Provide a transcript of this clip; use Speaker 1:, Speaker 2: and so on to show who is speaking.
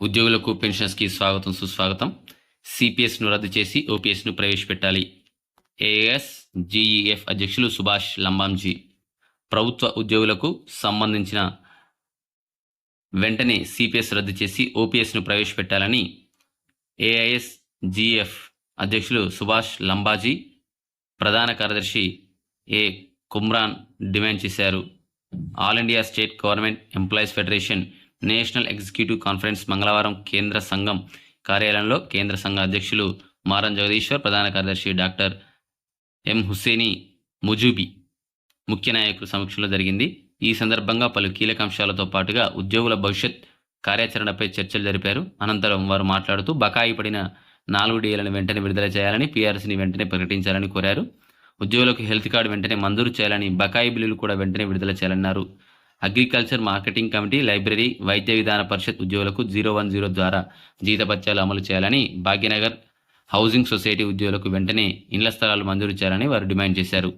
Speaker 1: ఉద్యోగులకు పెన్షన్స్కి స్వాగతం సుస్వాగతం. సిపిఎస్ను రద్దు చేసి ఓపీఎస్ను ప్రవేశపెట్టాలి. ఏఎస్ జీఈఎఫ్ అధ్యక్షులు సుభాష్ లంబాంజీ. ప్రభుత్వ ఉద్యోగులకు సంబంధించిన వెంటనే సిపిఎస్ రద్దు చేసి ఓపీఎస్ను ప్రవేశపెట్టాలని ఏఐఎస్ జీఎఫ్ అధ్యక్షులు సుభాష్ లంబాజీ ప్రధాన కార్యదర్శి ఏ కుమ్రాన్ డిమాండ్ చేశారు. All India state government employees federation national executive conference మంగళవారం కేంద్ర సంఘం కార్యాలయంలో కేంద్ర సంఘ అధ్యక్షులు మారం జగదీశ్వర్ ప్రధాన కార్యదర్శి డాక్టర్ ఎం హుస్సేని ముజూబి ముఖ్య నాయకుల సమక్షంలో జరిగింది. ఈ సందర్భంగా పలు కీలక అంశాలతో పాటుగా ఉద్యోగుల భవిష్యత్ కార్యాచరణపై చర్చలు జరిపారు. అనంతరం వారు మాట్లాడుతూ బకాయి పడిన నాలుగు డీలను వెంటనే విడుదల చేయాలని పీఆర్సీని వెంటనే ప్రకటించాలని కోరారు. ఉద్యోగులకు హెల్త్ కార్డు వెంటనే మంజూరు చేయాలని బకాయి బిల్లులు కూడా వెంటనే విడుదల చేయాలన్నారు. అగ్రికల్చర్ మార్కెటింగ్ కమిటీ లైబ్రరీ వైద్య విధాన పరిషత్ ఉద్యోగులకు జీరో వన్ జీరో ద్వారా జీతపత్యాలు అమలు చేయాలని భాగ్యనగర్ హౌసింగ్ సొసైటీ ఉద్యోగులకు వెంటనే ఇండ్ల స్థలాలు మంజూరు చేయాలని వారు డిమాండ్ చేశారు.